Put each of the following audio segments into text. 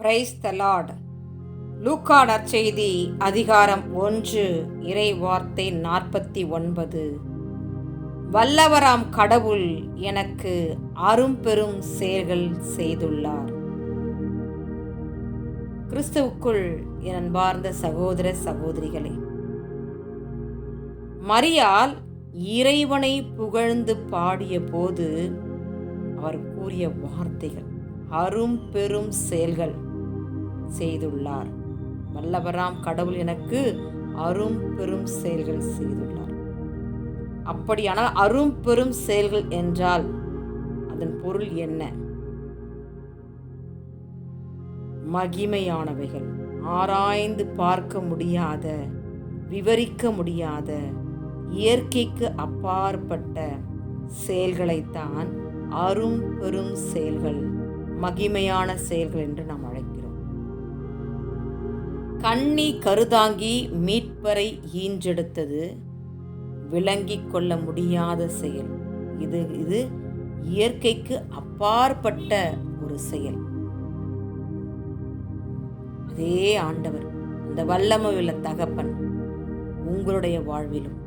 Praise the Lord லூக்கா நற்செய்தி அதிகாரம் ஒன்று இறை வார்த்தை நாற்பத்தி ஒன்பது. வல்லவராம் கடவுள் எனக்கு அரும்பெரும் செயல்கள் செய்துள்ளார். கிறிஸ்துவுக்குள் என் அன்பார்ந்த சகோதர சகோதரிகளே மரியால் இறைவனை புகழ்ந்து பாடிய போது அவர் கூறிய வார்த்தைகள் அரும் பெரும் செயல்கள். செய்துள்ளார். வல்லவராம் கடவுள் எனக்கு அரும் பெரும் செயல்கள் செய்துள்ளார். அப்படியானால் அரும் பெரும் செயல்கள் என்றால் அதன் பொருள் என்ன? மகிமையானவைகள். ஆராய்ந்து பார்க்க முடியாத விவரிக்க முடியாத இயற்கைக்கு அப்பாற்பட்ட செயல்களைத்தான் அரும் பெரும் செயல்கள் மகிமையான செயல்கள் என்று நாம் அழைக்கிறோம். கண்ணி கருதாங்கி மீட்பரை ஈன்றெடுத்தது. விளங்கிக் கொள்ள முடியாத செயல். இது இது இயற்கைக்கு அப்பாற்பட்ட ஒரு செயல். அதே ஆண்டவர் அந்த வல்லமையுள்ள தகப்பன் உங்களுடைய வாழ்விலும்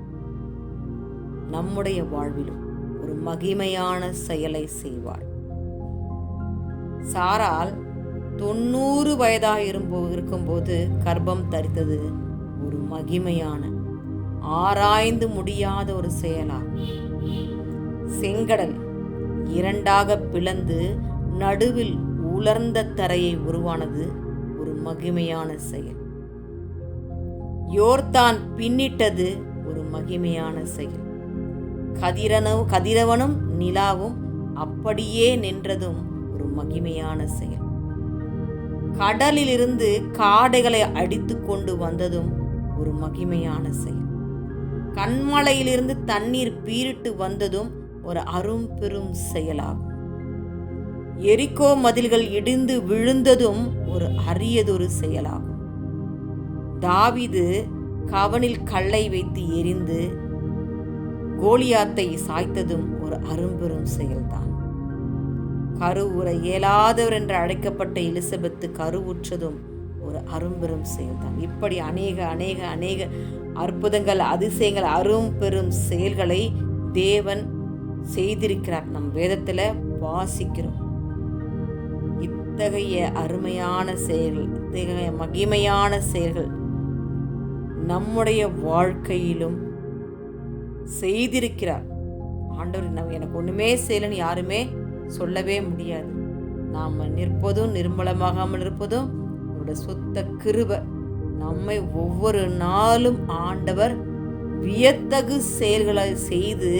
நம்முடைய வாழ்விலும் ஒரு மகிமையான செயலை செய்வார். சாரால் தொண்ணூறு வயதாக இரும்போ இருக்கும்போது கர்ப்பம் தரித்தது ஒரு மகிமையான ஆராய்ந்து முடியாத ஒரு செயலாகும் செங்கடல் இரண்டாக பிளந்து நடுவில் உலர்ந்த தரையை உருவானது ஒரு மகிமையான செயல். யோர்தான் பின்னிட்டது ஒரு மகிமையான செயல். கதிரனவு கதிரவனும் நிலாவும் அப்படியே நின்றதும் ஒரு மகிமையான செயல். கடலிலிருந்து காடைகளை அடித்து கொண்டு வந்ததும் ஒரு மகிமையான செயல். கண்மலையிலிருந்து தண்ணீர் பீரிட்டு வந்ததும் ஒரு அரும் பெரும் செயலாகும். எரிக்கோ மதில்கள் இடிந்து விழுந்ததும் ஒரு அரியதொரு செயலாகும். தாவிது கவனில் கல்லை வைத்து எரிந்து கோலியாத்தை சாய்த்ததும் ஒரு அரும்பெரும் செயல்தான். கருவுற இயலாதவர் என்று அழைக்கப்பட்ட எலிசபெத்து கருவுற்றதும் ஒரு அரும்பெரும் செயல்தான். இப்படி அநேக அநேக அநேக அற்புதங்கள் அதிசயங்கள் அரும் பெரும் செயல்களை தேவன் செய்திருக்கிறார். நம் வேதத்தில் வாசிக்கிறோம். இத்தகைய அருமையான செயல்கள் இத்தகைய மகிமையான செயல்கள் நம்முடைய வாழ்க்கையிலும் செய்திருக்கிறார். ஆண்டவர் நம்ம எனக்கு ஒன்றுமே செய்யலைன்னு யாருமே சொல்லவே முடியாது. நாம் நிற்பதும் நிர்மலமாகாமல் இருப்பதும் அவருடைய சுத்த கிருப. நம்மை ஒவ்வொரு நாளும் ஆண்டவர் வியத்தகு செயல்களை செய்து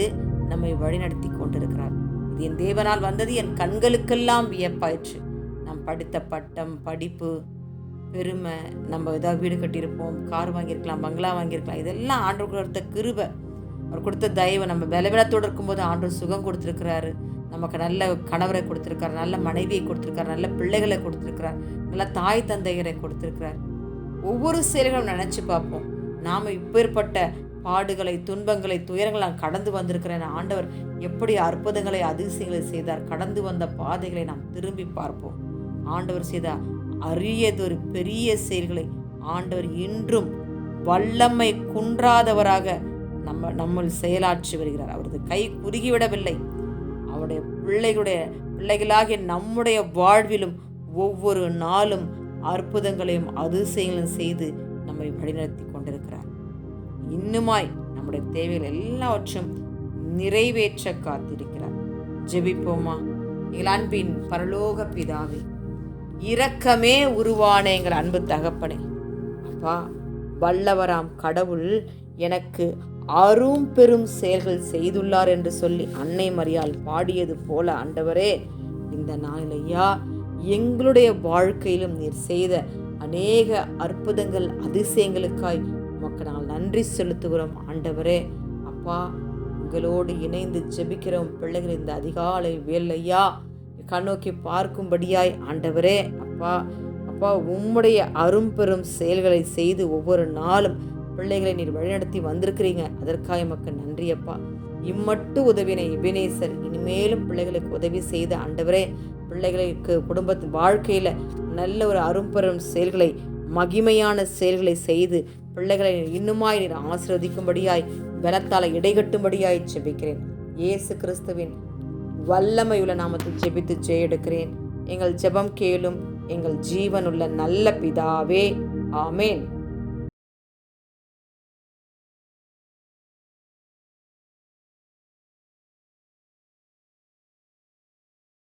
நம்மை வழிநடத்தி கொண்டிருக்கிறார். இது என் தேவனால் வந்தது என் கண்களுக்கெல்லாம் வியப்பாயிற்று. நாம் படித்த பட்டம் படிப்பு பெருமை நம்ம ஏதாவது வீடு கட்டியிருப்போம் கார் வாங்கியிருக்கலாம் பங்களா வாங்கியிருக்கலாம் இதெல்லாம் ஆண்டவர் கொடுத்த கிருபை. அவர் கொடுத்த தயவு நம்ம பலவீனத்தோடு இருக்கும்போது ஆண்டவர் சுகம் கொடுத்துருக்கிறாரு. நமக்கு நல்ல கணவரை கொடுத்துருக்காரு நல்ல மனைவியை கொடுத்துருக்காரு நல்ல பிள்ளைகளை கொடுத்துருக்கிறார் நல்ல தாய் தந்தையரை கொடுத்துருக்கிறார். ஒவ்வொரு செயல்களும் நினச்சி பார்ப்போம். நாம் இப்பேற்பட்ட பாடுகளை துன்பங்களை துயரங்களை நான் கடந்து வந்திருக்கிறேன் ஆண்டவர் எப்படி அற்புதங்களை அதிசயங்களை செய்தார். கடந்து வந்த பாதைகளை நாம் திரும்பி பார்ப்போம். ஆண்டவர் செய்த அரியதொரு பெரிய செயல்களை ஆண்டவர் இன்றும் வல்லமை குன்றாதவராக நம்ம நம்மள் செயலாற்றி வருகிறார். அவரது கை குறுகிவிடவில்லை. அவருடைய பிள்ளைகளுடைய பிள்ளைகளாகிய நம்முடைய வாழ்விலும் ஒவ்வொரு நாளும் அற்புதங்களையும் அதிசயங்களையும் செய்து நம்மை வழிநடத்தி கொண்டிருக்கிறார். இன்னுமாய் நம்முடைய தேவைகள் எல்லாவற்றும் நிறைவேற்ற காத்திருக்கிறார். ஜெபிப்போமா? எங்கள் அன்பின் பரலோக பிதாவே இரக்கமே உருவான எங்கள் அன்பு தகப்பனே. அப்பா வல்லவராம் கடவுள் எனக்கு அரும் பெரும் செயல்கள் செய்துள்ளார் என்று சொல்லி அன்னை மரியால் பாடியது போல ஆண்டவரே இந்த நாளில் ஐயா எங்களுடைய வாழ்க்கையிலும் நீர் செய்த அநேக அற்புதங்கள் அதிசயங்களுக்காய் உமக்கு நாங்கள் நன்றி செலுத்துகிறோம். ஆண்டவரே அப்பா உங்களோடு இணைந்து ஜெபிக்கிறோம். பிள்ளைகள் இந்த அதிகாலை வேலையா கண்ணோக்கி பார்க்கும்படியாய் ஆண்டவரே அப்பா அப்பா உம்முடைய அரும்பெரும் செயல்களை செய்து ஒவ்வொரு நாளும் பிள்ளைகளை நீர் வழிநடத்தி வந்திருக்கிறீங்க. அதற்காக எமக்கு நன்றி அப்பா. இம்மட்டு உதவினை இபினேசர் இனிமேலும் பிள்ளைகளுக்கு உதவி செய்த ஆண்டவரே பிள்ளைகளுக்கு குடும்பத்தின் வாழ்க்கையில் நல்ல ஒரு அரும்பெரும் செயல்களை மகிமையான செயல்களை செய்து பிள்ளைகளை இன்னுமாய் நீர் ஆசிர்வதிக்கும்படியாய் பலத்தால் இடைகட்டும்படியாய் ஜெபிக்கிறேன். இயேசு கிறிஸ்துவின் வல்லமையுள்ள நாமத்தில் ஜெபித்து ஜெய எடுக்கிறேன் எங்கள் ஜெபம் கேளும் எங்கள் ஜீவனுள்ள நல்ல பிதாவே ஆமேன்.